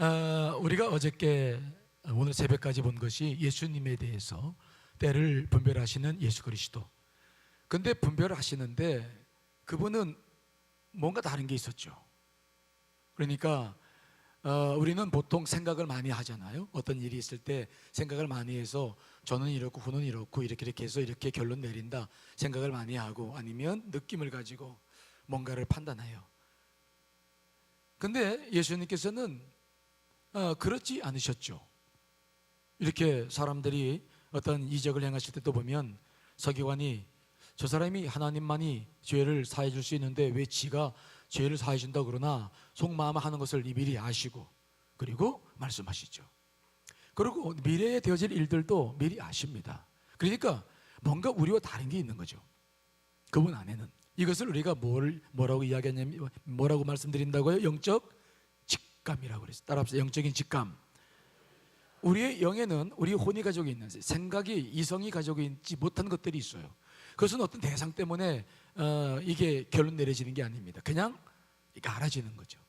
어, 우리가 어저께 오늘 새벽까지 본 것이 예수님에 대해서 때를 분별하시는 예수 그리스도. 근데 분별하시는데 그분은 뭔가 다른 게 있었죠. 그러니까 어, 우리는 보통 생각을 많이 하잖아요. 어떤 일이 있을 때 생각을 많이 해서 저는 이렇고 후는 이렇고 이렇게 이렇게 해서 이렇게 결론 내린다 생각을 많이 하고 아니면 느낌을 가지고 뭔가를 판단해요. 근데 예수님께서는 어, 그렇지 않으셨죠. 이렇게 사람들이 어떤 이적을 행하실 때도 보면 서기관이 저 사람이 하나님만이 죄를 사해 줄 수 있는데 왜 지가 죄를 사해 준다 그러나 속마음 하는 것을 미리 아시고 그리고 말씀하시죠. 그리고 미래에 되어질 일들도 미리 아십니다. 그러니까 뭔가 우리와 다른 게 있는 거죠. 그분 안에는 이것을 우리가 뭘 뭐라고 이야기하냐면 뭐라고 말씀드린다고요? 영적 직감이라고 그랬어요. 따라합시다. 영적인 직감. 우리의 영에는 우리 혼이 가지고 있는 생각이 이성이 가지고 있지 못한 것들이 있어요. 그것은 어떤 대상 때문에 어, 이게 결론 내려지는 게 아닙니다. 그냥 이게 알아지는 거죠.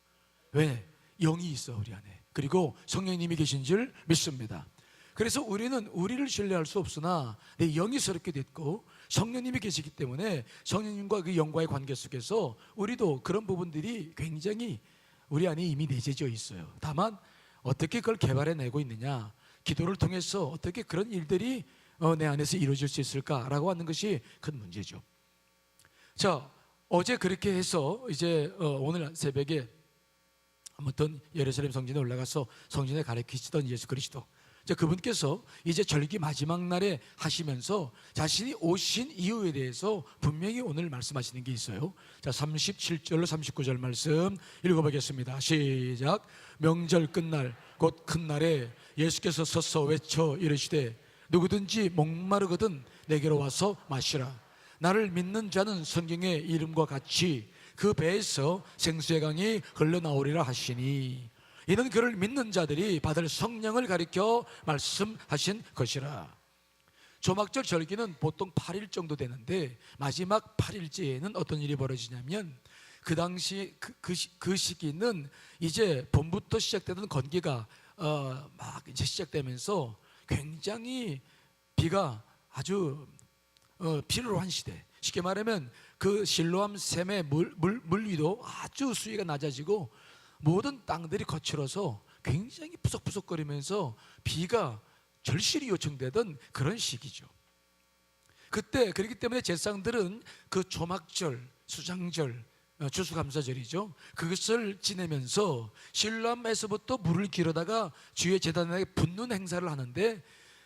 왜? 영이 있어 우리 안에. 그리고 성령님이 계신 줄 믿습니다. 그래서 우리는 우리를 신뢰할 수 없으나 내 영이 새롭게 됐고 성령님이 계시기 때문에 성령님과 그 영과의 관계 속에서 우리도 그런 부분들이 굉장히 우리 안에 이미 내재져 있어요. 다만 어떻게 그걸 개발해내고 있느냐, 기도를 통해서 어떻게 그런 일들이 어, 내 안에서 이루어질 수 있을까라고 하는 것이 큰 문제죠. 자, 어제 그렇게 해서 이제 어, 오늘 새벽에 아무튼 예루살렘 성전에 올라가서 성전에 가르치시던 예수 그리스도. 자, 그분께서 이제 절기 마지막 날에 하시면서 자신이 오신 이유에 대해서 분명히 오늘 말씀하시는 게 있어요. 자, 37절로 39절 말씀 읽어보겠습니다. 시작. 명절 끝날 곧 큰 날에 예수께서 서서 외쳐 이르시되 누구든지 목마르거든 내게로 와서 마시라. 나를 믿는 자는 성경의 이름과 같이 그 배에서 생수의 강이 흘러나오리라 하시니 이는 그를 믿는 자들이 받을 성령을 가리켜 말씀하신 것이라. 조막절 절기는 보통 8일 정도 되는데 마지막 8일째에는 어떤 일이 벌어지냐면 그 당시 그, 그, 시, 그 시기는 이제 봄부터 시작되던 건기가 어, 막 이제 시작되면서 굉장히 비가 아주 어, 필요한 시대. 쉽게 말하면 그 실로암 샘의 물, 물, 물 위도 아주 수위가 낮아지고 모든 땅들이 거칠어서 굉장히 푸석푸석거리면서 비가 절실히 요청되던 그런 시기죠. 그때 그렇기 때문에 제사장들은 그 조막절, 수장절, 어, 추수감사절이죠. 그것을 지내면서 실로암에서부터 물을 길어다가 주의 재단에 붓는 행사를 하는데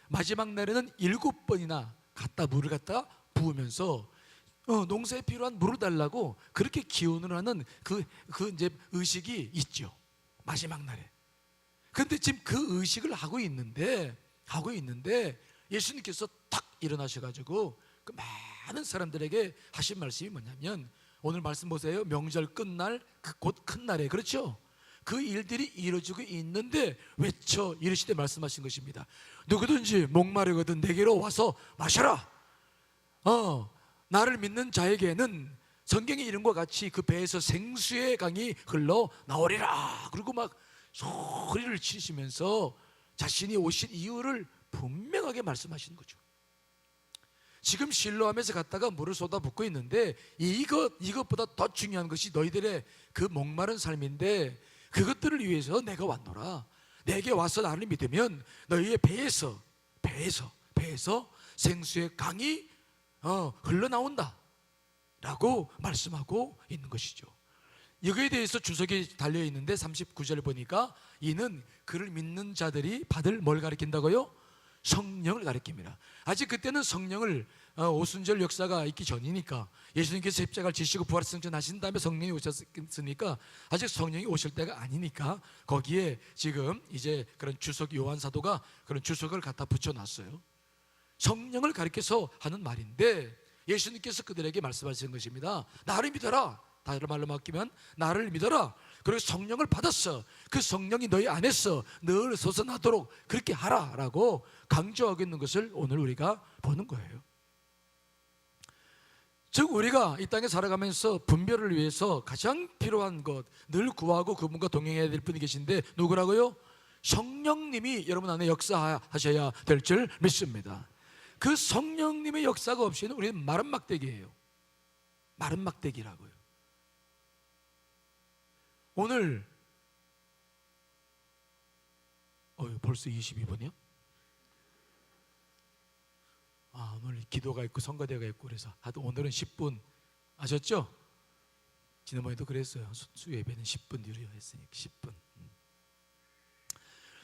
마지막 날에는 일곱 번이나 갖다 물을 갖다 부으면서 어, 농사에 필요한 물을 달라고 그렇게 기원을 하는 그, 그 이제 의식이 있죠. 마지막 날에. 근데 지금 그 의식을 하고 있는데, 하고 있는데 예수님께서 탁 일어나셔가지고 그 많은 사람들에게 하신 말씀이 뭐냐면 오늘 말씀 보세요. 명절 끝날 그 곧 큰 날에 그렇죠? 그 일들이 이루어지고 있는데 외쳐 이르시되 말씀하신 것입니다. 누구든지 목마르거든 내게로 와서 마셔라. 어, 나를 믿는 자에게는 성경의 이름과 같이 그 배에서 생수의 강이 흘러 나오리라. 그리고 막 소리를 치시면서 자신이 오신 이유를 분명하게 말씀하시는 거죠. 지금 실로함에서 갔다가 물을 쏟아붓고 있는데 이것 이것보다 더 중요한 것이 너희들의 그 목마른 삶인데 그것들을 위해서 내가 왔노라. 내게 와서 나를 믿으면 너희의 배에서 배에서 배에서 생수의 강이 어, 흘러나온다. 라고 말씀하고 있는 것이죠. 여기에 대해서 주석이 달려 있는데 39절 보니까 이는 그를 믿는 자들이 받을 뭘 가리킨다고요? 성령을 가리킵니다. 아직 그때는 성령을 어, 오순절 역사가 있기 전이니까 예수님께서 십자가를 지시고 부활승천 하신 다음에 성령이 오셨으니까 아직 성령이 오실 때가 아니니까 거기에 지금 이제 그런 주석 요한 사도가 그런 주석을 갖다 붙여놨어요. 성령을 가리켜서 하는 말인데 예수님께서 그들에게 말씀하시는 것입니다. 나를 믿어라. 다른 말로 맡기면 나를 믿어라. 그리고 성령을 받았어. 그 성령이 너희 안에서 늘 솟아나도록 그렇게 하라라고 강조하고 있는 것을 오늘 우리가 보는 거예요. 즉 우리가 이 땅에 살아가면서 분별을 위해서 가장 필요한 것 늘 구하고 그분과 동행해야 될 분이 계신데 누구라고요? 성령님이 여러분 안에 역사하셔야 될 줄 믿습니다. 그 성령님의 역사가 없이는 우리는 마른 막대기예요. 마른 막대기라고요. 오늘 어 벌써 22분이요? 아 오늘 기도가 있고 선거대가 있고 그래서 하도 오늘은 10분 아셨죠? 지난번에도 그랬어요. 수- 수 예배는 10분 유료했으니까 10분.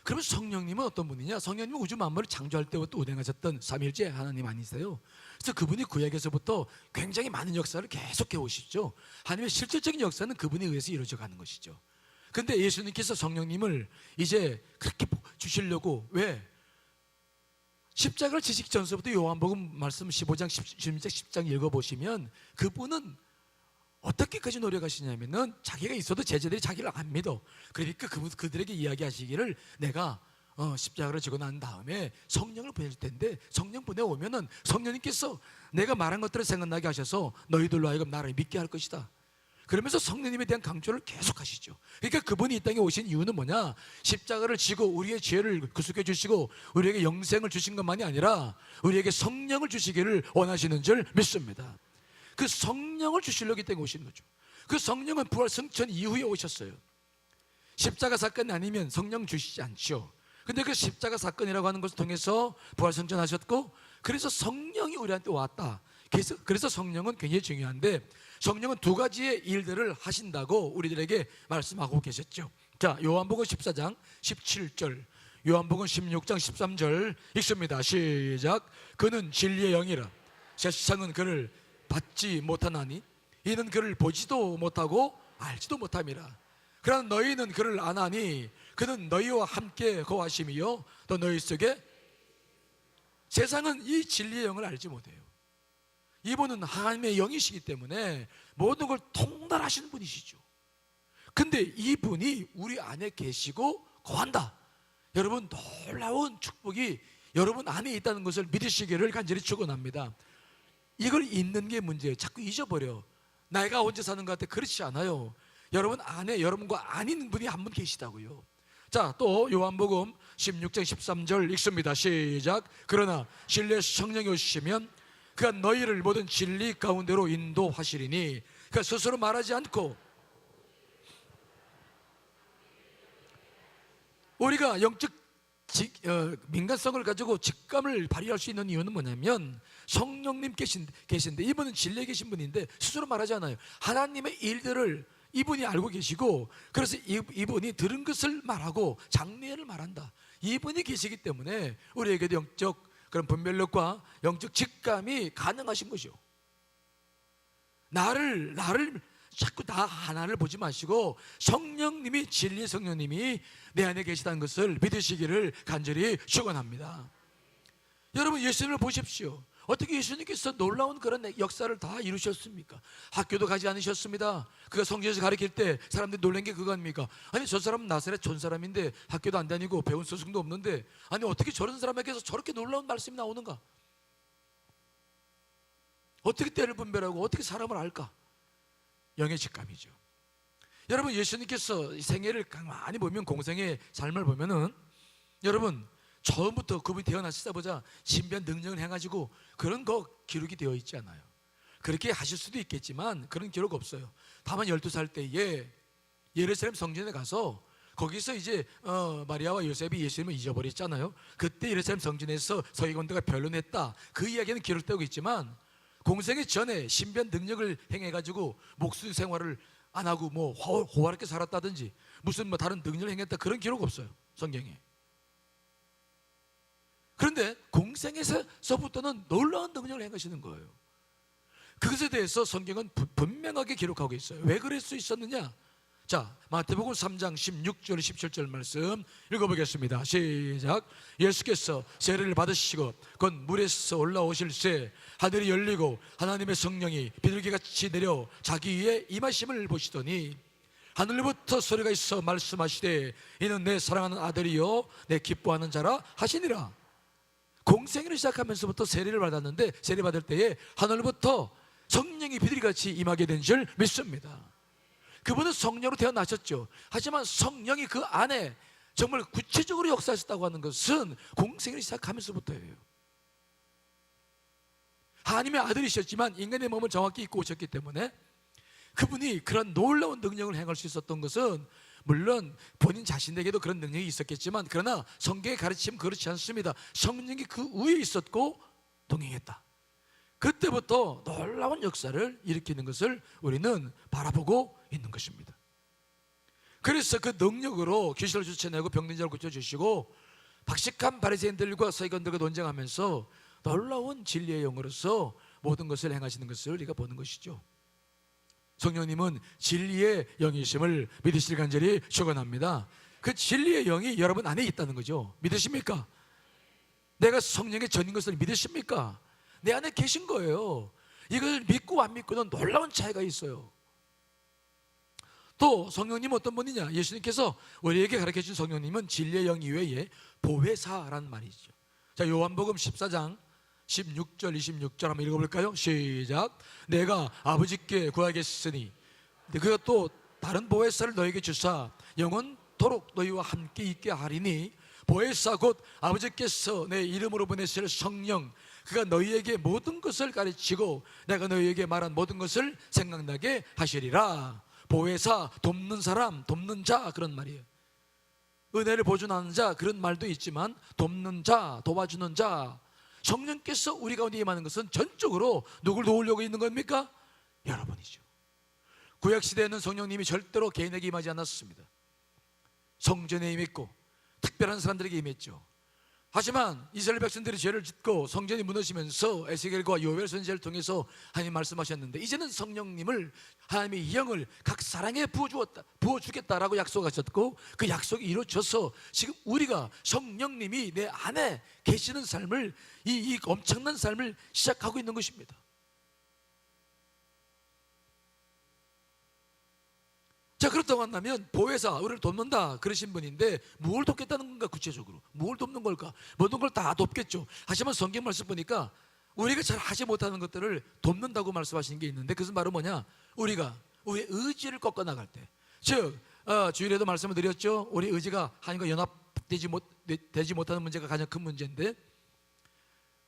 음. 그러면 성령님은 어떤 분이냐? 성령님은 우주 만물을 창조할 때부터 운행하셨던 삼일째 하나님 아니세요? 그래서 그분이 구약에서부터 굉장히 많은 역사를 계속해 오시죠. 하나님의 실질적인 역사는 그분에 의해서 이루어져 가는 것이죠. 근데 예수님께서 성령님을 이제 그렇게 주시려고 왜? 십자가를 지시기 전서부터 요한복음 말씀 15장 16장 10장 읽어보시면 그분은 어떻게까지 노력하시냐면은 자기가 있어도 제자들이 자기를 안 믿어. 그러니까 그분 그들에게 이야기하시기를 내가 어, 십자가를 지고 난 다음에 성령을 보내줄 텐데 성령 보내오면은 성령님께서 내가 말한 것들을 생각나게 하셔서 너희들로 하여금 나를 믿게 할 것이다. 그러면서 성령님에 대한 강조를 계속 하시죠. 그러니까 그분이 이 땅에 오신 이유는 뭐냐? 십자가를 지고 우리의 죄를 구속해 주시고 우리에게 영생을 주신 것만이 아니라 우리에게 성령을 주시기를 원하시는 줄 믿습니다. 그 성령을 주시려기 때문에 오신 거죠. 그 성령은 부활 승천 이후에 오셨어요. 십자가 사건이 아니면 성령 주시지 않죠. 근데 그 십자가 사건이라고 하는 것을 통해서 부활 승천하셨고 그래서 성령이 우리한테 왔다. 그래서, 그래서 성령은 굉장히 중요한데 성령은 두 가지의 일들을 하신다고 우리들에게 말씀하고 계셨죠. 자, 요한복음 14장 17절, 요한복음 16장 13절 읽습니다. 시작. 그는 진리의 영이라. 세상은 그를 받지 못하나니 이는 그를 보지도 못하고 알지도 못함이라. 그러나 너희는 그를 아나니 그는 너희와 함께 거하심이요 또 너희 속에 세상은 이 진리의 영을 알지 못해요. 이분은 하나님의 영이시기 때문에 모든 걸 통달하시는 분이시죠. 근데 이분이 우리 안에 계시고 거한다. 여러분 놀라운 축복이 여러분 안에 있다는 것을 믿으시기를 간절히 축원합니다. 이걸 잊는 게 문제예요. 자꾸 잊어버려. 내가 언제 사는 것 같아? 그렇지 않아요. 여러분 안에 여러분과 아닌 분이 한 분 계시다고요. 자, 또 요한복음 16장 13절 읽습니다. 시작. 그러나 진리의 성령이 오시면 그가 너희를 모든 진리 가운데로 인도하시리니 그가 스스로 말하지 않고 우리가 영적 직, 어, 민감성을 가지고 직감을 발휘할 수 있는 이유는 뭐냐면 성령님 계신, 계신데 이분은 진리에 계신 분인데 스스로 말하지 않아요. 하나님의 일들을 이분이 알고 계시고 그래서 이, 이분이 들은 것을 말하고 장례를 말한다. 이분이 계시기 때문에 우리에게도 영적 그런 분별력과 영적 직감이 가능하신 거죠. 나를 나를 자꾸 나 하나를 보지 마시고 성령님이 진리 성령님이 내 안에 계시다는 것을 믿으시기를 간절히 축원합니다. 여러분 예수님을 보십시오. 어떻게 예수님께서 놀라운 그런 역사를 다 이루셨습니까? 학교도 가지 않으셨습니다. 그가 성경에서 가르칠 때 사람들이 놀란 게 그거 아닙니까? 아니 저 사람은 나사렛 촌 사람인데 학교도 안 다니고 배운 스승도 없는데 아니 어떻게 저런 사람에게서 저렇게 놀라운 말씀이 나오는가? 어떻게 때를 분별하고 어떻게 사람을 알까? 영의 직감이죠. 여러분 예수님께서 이 생애를 많이 보면 공생의 삶을 보면은 여러분 처음부터 그분이 태어나시다 보자 신비한 능력을 행하시고 그런 거 기록이 되어 있지 않아요. 그렇게 하실 수도 있겠지만 그런 기록 없어요. 다만 12살 때에 예루살렘 성전에 가서 거기서 이제 어, 마리아와 요셉이 예수님을 잊어버렸잖아요. 그때 예루살렘 성전에서 서기관들과 변론했다. 그 이야기는 기록되고 있지만 공생의 전에 신비한 능력을 행해가지고 목수 생활을 안 하고 뭐 호- 호화롭게 살았다든지 무슨 뭐 다른 능력을 행했다 그런 기록 없어요 성경에. 그런데 공생에서부터는 놀라운 능력을 행하시는 거예요. 그것에 대해서 성경은 부- 분명하게 기록하고 있어요. 왜 그럴 수 있었느냐? 자, 마태복음 3장 16절 17절 말씀 읽어보겠습니다. 시작. 예수께서 세례를 받으시고 곧 물에서 올라오실 새 하늘이 열리고 하나님의 성령이 비둘기같이 내려 자기 위에 임하심을 보시더니 하늘로부터 소리가 있어 말씀하시되 이는 내 사랑하는 아들이요 내 기뻐하는 자라 하시니라. 공생애를 시작하면서부터 세례를 받았는데 세례 받을 때에 하늘부터 성령이 비둘기같이 임하게 된 줄 믿습니다. 그분은 성령으로 태어나셨죠. 하지만 성령이 그 안에 정말 구체적으로 역사하셨다고 하는 것은 공생을 시작하면서부터예요. 하나님의 아들이셨지만 인간의 몸을 정확히 입고 오셨기 때문에 그분이 그런 놀라운 능력을 행할 수 있었던 것은 물론 본인 자신에게도 그런 능력이 있었겠지만 그러나 성경의 가르침 그렇지 않습니다. 성령이 그 위에 있었고 동행했다. 그때부터 놀라운 역사를 일으키는 것을 우리는 바라보고 있는 것입니다. 그래서 그 능력으로 귀신을 쫓아내고 병든 자를 고쳐주시고 박식한 바리새인들과 서기관들과 논쟁하면서 놀라운 진리의 영으로서 모든 것을 행하시는 것을 우리가 보는 것이죠. 성령님은 진리의 영이심을 믿으실 간절히 축원합니다. 그 진리의 영이 여러분 안에 있다는 거죠. 믿으십니까? 내가 성령의 전인 것을 믿으십니까? 내 안에 계신 거예요. 이걸 믿고 안 믿고는 놀라운 차이가 있어요. 또 성령님 어떤 분이냐? 예수님께서 우리에게 가르쳐 준 성령님은 진리의 영 이외에 보혜사란 말이죠. 자, 요한복음 14장 16절 26절 한번 읽어 볼까요? 시작. 내가 아버지께 구하겠으니 그가 또 다른 보혜사를 너에게 주사 영원토록 너희와 함께 있게 하리니 보혜사 곧 아버지께서 내 이름으로 보내실 성령 그가 너희에게 모든 것을 가르치고 내가 너희에게 말한 모든 것을 생각나게 하시리라. 보혜사 돕는 사람 돕는 자 그런 말이에요. 은혜를 보존하는 자 그런 말도 있지만 돕는 자 도와주는 자. 성령께서 우리 가운데 임하는 것은 전적으로 누굴 도우려고 있는 겁니까? 여러분이죠. 구약 시대에는 성령님이 절대로 개인에게 임하지 않았습니다. 성전에 임했고 특별한 사람들에게 임했죠 하지만 이스라엘 백성들이 죄를 짓고 성전이 무너지면서 에스겔과 요엘 선지자를 통해서 하나님 말씀하셨는데 이제는 성령님을 하나님의 영을 각 사랑에 부어주었다 부어주겠다라고 약속하셨고 그 약속이 이루어져서 지금 우리가 성령님이 내 안에 계시는 삶을 이, 이 엄청난 삶을 시작하고 있는 것입니다 자 그렇다고 한다면 보혜사 우리를 돕는다 그러신 분인데 뭘 돕겠다는 건가 구체적으로? 뭘 돕는 걸까? 모든 걸 다 돕겠죠. 하지만 성경 말씀 보니까 우리가 잘 하지 못하는 것들을 돕는다고 말씀하시는 게 있는데 그것은 바로 뭐냐? 우리가 우리의 의지를 꺾어 나갈 때즉 어, 주일에도 말씀을 드렸죠. 우리 의지가 하나님과 연합되지 못 되지 못하는 문제가 가장 큰 문제인데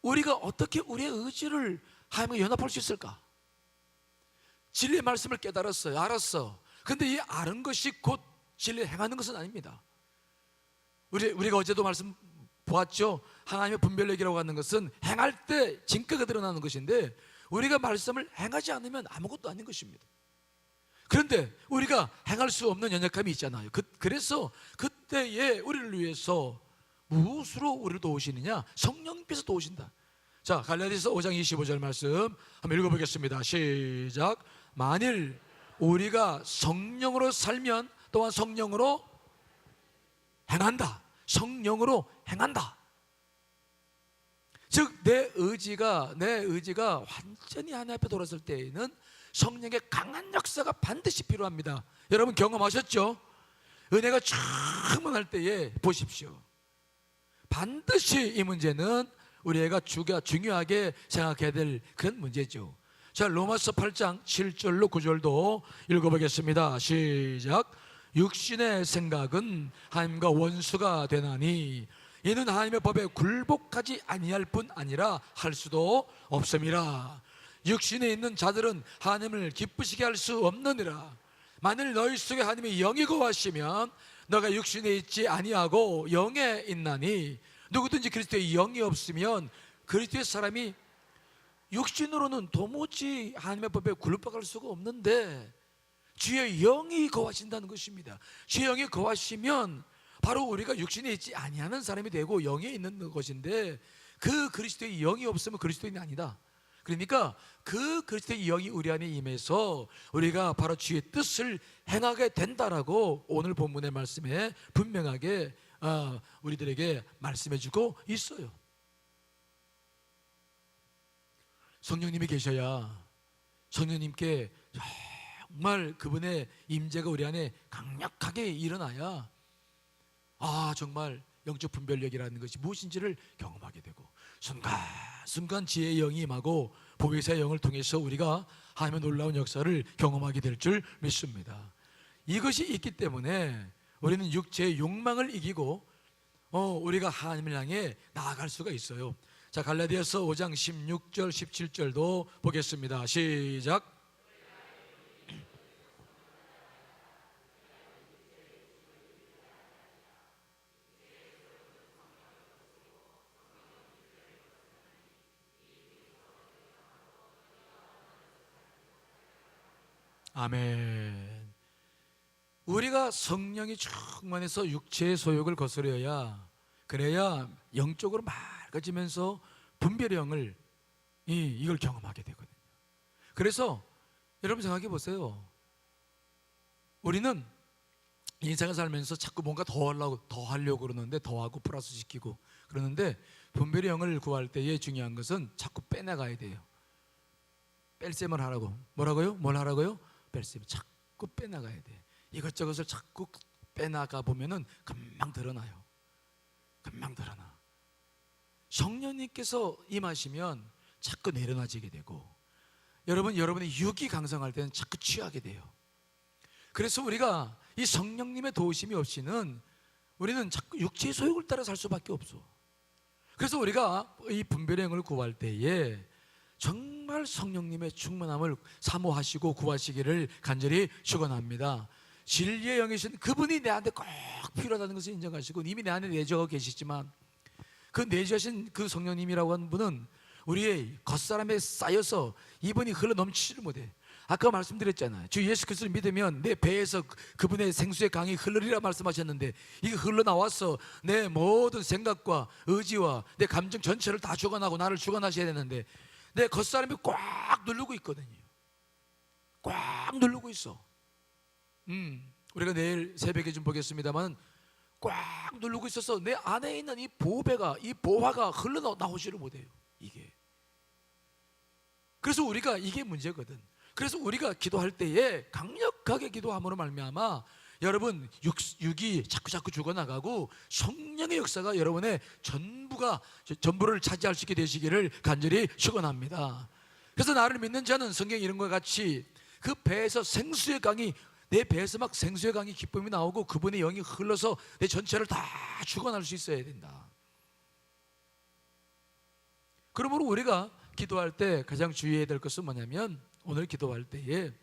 우리가 어떻게 우리의 의지를 하나님과 연합할 수 있을까? 진리의 말씀을 깨달았어요. 알았어 근데 이 아는 것이 곧 진리를 행하는 것은 아닙니다. 우리 우리가 어제도 말씀 보았죠. 하나님의 분별력이라고 하는 것은 행할 때 진가가 드러나는 것인데 우리가 말씀을 행하지 않으면 아무것도 아닌 것입니다. 그런데 우리가 행할 수 없는 연약함이 있잖아요. 그, 그래서 그때에 우리를 위해서 무엇으로 우리를 도우시느냐? 성령께서 도우신다. 자, 갈라디아서 5장 25절 말씀 한번 읽어보겠습니다. 시작. 만일 우리가 성령으로 살면 또한 성령으로 행한다. 성령으로 행한다. 즉 내 의지가 내 의지가 완전히 하나님 앞에 돌았을 때에는 성령의 강한 역사가 반드시 필요합니다. 여러분 경험하셨죠? 은혜가 충만할 때에 보십시오. 반드시 이 문제는 우리가 중요하게 생각해야 될 그런 문제죠. 자, 로마서 8장 7절로 9절도 읽어보겠습니다. 시작. 육신의 생각은 하나님과 원수가 되나니 이는 하나님의 법에 굴복하지 아니할 뿐 아니라 할 수도 없음이라. 육신에 있는 자들은 하나님을 기쁘시게 할 수 없느니라. 만일 너희 속에 하나님의 영이 거하시면 너가 육신에 있지 아니하고 영에 있나니 누구든지 그리스도의 영이 없으면 그리스도의 사람이 육신으로는 도무지 하나님의 법에 굴복할 수가 없는데 주의 영이 거하신다는 것입니다. 주의 영이 거하시면 바로 우리가 육신에 있지 아니하는 사람이 되고 영에 있는 것인데 그 그리스도의 영이 없으면 그리스도인이 아니다. 그러니까 그 그리스도의 영이 우리 안에 임해서 우리가 바로 주의 뜻을 행하게 된다라고 오늘 본문의 말씀에 분명하게 어, 우리들에게 말씀해주고 있어요. 성령님이 계셔야 성령님께 정말 그분의 임재가 우리 안에 강력하게 일어나야 아 정말 영적 분별력이라는 것이 무엇인지를 경험하게 되고 순간 순간 지혜의 영이 임하고 보혜사의 영을 통해서 우리가 하나님의 놀라운 역사를 경험하게 될 줄 믿습니다. 이것이 있기 때문에 우리는 육체의 욕망을 이기고 어, 우리가 하나님을 향해 나아갈 수가 있어요. 자, 갈라디아서 5장 16절 17절도 보겠습니다. 시작. 아멘. 우리가 성령이 충만해서 육체의 소욕을 거스려야 그래야 영적으로 맑아지면서 분별의 영을 이 이걸 경험하게 되거든요. 그래서 여러분 생각해 보세요. 우리는 인생을 살면서 자꾸 뭔가 더 하려고 더 하려고 그러는데 더 하고 플러스 시키고 그러는데 분별의 영을 구할 때의 중요한 것은 자꾸 빼나가야 돼요. 뺄셈을 하라고 뭐라고요? 뭘 하라고요? 뺄셈 자꾸 빼나가야 돼. 이것저것을 자꾸 빼나가 보면은 금방 드러나요. 금방 드러나. 성령님께서 임하시면 자꾸 내려놔지게 되고 여러분 여러분의 육이 강성할 때는 자꾸 취하게 돼요. 그래서 우리가 이 성령님의 도우심이 없이는 우리는 자꾸 육체의 소욕을 따라 살 수밖에 없어. 그래서 우리가 이 분별의 영을 구할 때에 정말 성령님의 충만함을 사모하시고 구하시기를 간절히 축원합니다. 진리의 영이신 그분이 내한테 꼭 필요하다는 것을 인정하시고 이미 내 안에 내주어 계시지만 그 내주하신 그 성령님이라고 하는 분은 우리의 겉사람에 쌓여서 이분이 흘러 넘치지를 못해. 아까 말씀드렸잖아요. 주 예수 그리스도를 믿으면 내 배에서 그- 그분의 생수의 강이 흐르리라 말씀하셨는데 이게 흘러 나와서 내 모든 생각과 의지와 내 감정 전체를 다 주관하고 나를 주관하셔야 되는데 내 겉사람이 꽉 누르고 있거든요. 꽉 누르고 있어. 음, 우리가 내일 새벽에 좀 보겠습니다만 꽉 누르고 있어서 내 안에 있는 이 보배가 이 보화가 흘러 나오지를 못해요. 이게. 그래서 우리가 이게 문제거든. 그래서 우리가 기도할 때에 강력하게 기도함으로 말미암아 여러분 육, 육이 자꾸 자꾸 죽어나가고 성령의 역사가 여러분의 전부가 전부를 차지할 수 있게 되시기를 간절히 축원합니다. 그래서 나를 믿는 자는 성경 이런 것 같이 그 배에서 생수의 강이 내 배에서 막 생수의 강이 기쁨이 나오고 그분의 영이 흘러서 내 전체를 다 죽어날 수 있어야 된다. 그러므로 우리가 기도할 때 가장 주의해야 될 것은 뭐냐면 오늘 기도할 때에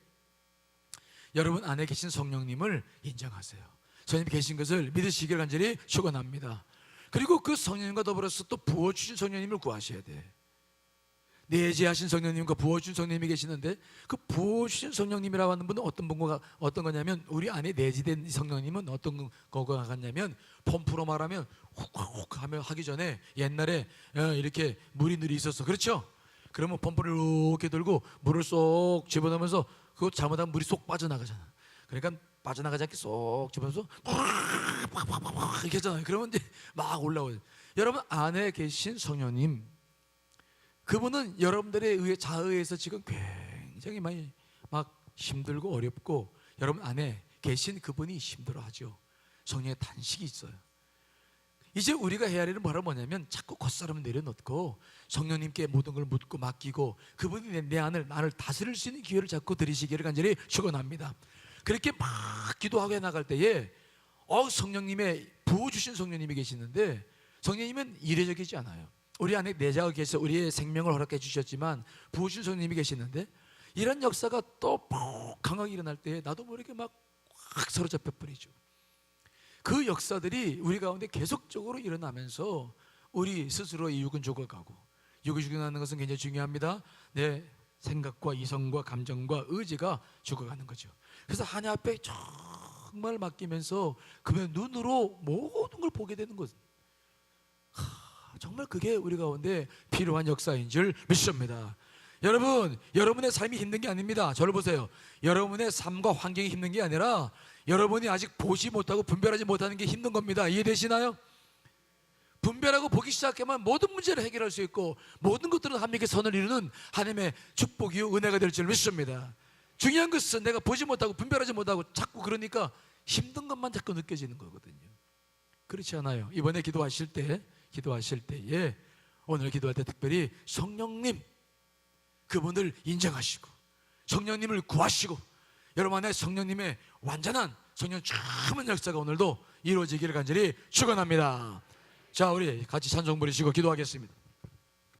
여러분 안에 계신 성령님을 인정하세요. 성령님 계신 것을 믿으시길 간절히 축원합니다. 그리고 그 성령님과 더불어서 또 부어 주신 성령님을 구하셔야 돼. 내재하신 성령님과 부어주신 성령님이 계시는데 그 부어주신 성령님이라고 하는 분은 어떤 분과 어떤 거냐면 우리 안에 내재된 성령님은 어떤 거가 같냐면 펌프로 말하면 훅훅 하며 하기 전에 옛날에 어, 이렇게 물이 늘이 있었어 그렇죠? 그러면 펌프를 이렇게 들고 물을 쏙 집어넣으면서 그거 잘못하면 물이 쏙 빠져나가잖아. 그러니까 빠져나가지 않게 쏙 집어넣어서 이렇게 하잖아요. 그러면 이제 막 올라오죠. 여러분 안에 계신 성령님 그분은 여러분들에 의해 자의해서 지금 굉장히 많이 막 힘들고 어렵고 여러분 안에 계신 그분이 힘들어하죠. 성령의 단식이 있어요. 이제 우리가 해야 할 일은 뭐라 뭐냐면 자꾸 겉사람을 내려놓고 성령님께 모든 걸 묻고 맡기고 그분이 내, 내 안을 나를 다스릴 수 있는 기회를 자꾸 드리시기를 간절히 축원합니다. 그렇게 막 기도하고 해 나갈 때에 어 성령님의 부어 주신 성령님이 계시는데 성령님은 이례적이지 않아요. 우리 안에 내자가 계셔 우리의 생명을 허락해 주셨지만 부어 주신 성령님이 계시는데 이런 역사가 또 강하게 일어날 때 나도 모르게 막 확 사로잡혀 버리죠. 그 역사들이 우리 가운데 계속적으로 일어나면서 우리 스스로 이 육은 죽어가고 육이 죽어가는 것은 굉장히 중요합니다. 내 생각과 이성과 감정과 의지가 죽어가는 거죠. 그래서 하나님 앞에 정말 맡기면서 그의 눈으로 모든 걸 보게 되는 것. 하, 정말 그게 우리 가운데 필요한 역사인 줄 믿습니다. 여러분, 여러분의 삶이 힘든 게 아닙니다. 저를 보세요. 여러분의 삶과 환경이 힘든 게 아니라 여러분이 아직 보지 못하고 분별하지 못하는 게 힘든 겁니다. 이해되시나요? 분별하고 보기 시작하면 모든 문제를 해결할 수 있고 모든 것들은 하나님께 선을 이루는 하나님의 축복이요 은혜가 될 줄 믿습니다. 중요한 것은 내가 보지 못하고 분별하지 못하고 자꾸 그러니까 힘든 것만 자꾸 느껴지는 거거든요. 그렇지 않아요. 이번에 기도하실 때 기도하실 때에 오늘 기도할 때 특별히 성령님 그분을 인정하시고 성령님을 구하시고 여러분 안에 성령님의 완전한 성령 충만 역사가 오늘도 이루어지기를 간절히 축원합니다. 자, 우리 같이 찬송 부르시고 기도하겠습니다.